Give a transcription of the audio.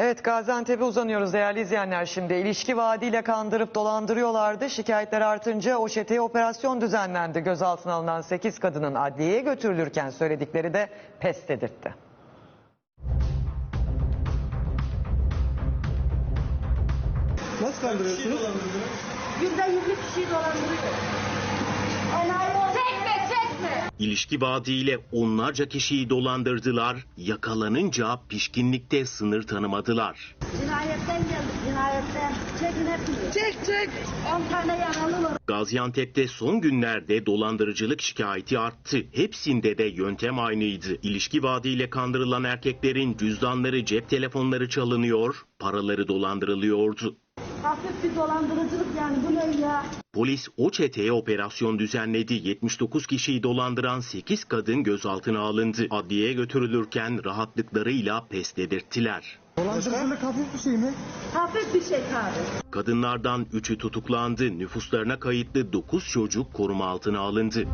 Evet Gaziantep'e uzanıyoruz değerli izleyenler şimdi. İlişki vaadiyle kandırıp dolandırıyorlardı. Şikayetler artınca o çeteye operasyon düzenlendi. Gözaltına alınan 8 kadının adliyeye götürülürken söyledikleri de pes dedirtti. Nasıl kandırıyorsunuz? Günde 20 kişiyi dolandırıyor. İlişki vaadiyle onlarca kişiyi dolandırdılar, yakalanınca pişkinlikte sınır tanımadılar. Cinayetten geldik cinayetten. Çekin hepsini. Çek çek. 10 tane yaralı var. Gaziantep'te son günlerde dolandırıcılık şikayeti arttı. Hepsinde de yöntem aynıydı. İlişki vaadiyle kandırılan erkeklerin cüzdanları, cep telefonları çalınıyor, paraları dolandırılıyordu. Hafif bir dolandırıcılık yani bu Polis o çeteye operasyon düzenledi. 79 kişiyi dolandıran 8 kadın gözaltına alındı. Adliyeye götürülürken rahatlıklarıyla pes dedirttiler. Dolandırıcılık hafif bir şey mi? Hafif bir şey tabi. Kadınlardan 3'ü tutuklandı. Nüfuslarına kayıtlı 9 çocuk koruma altına alındı.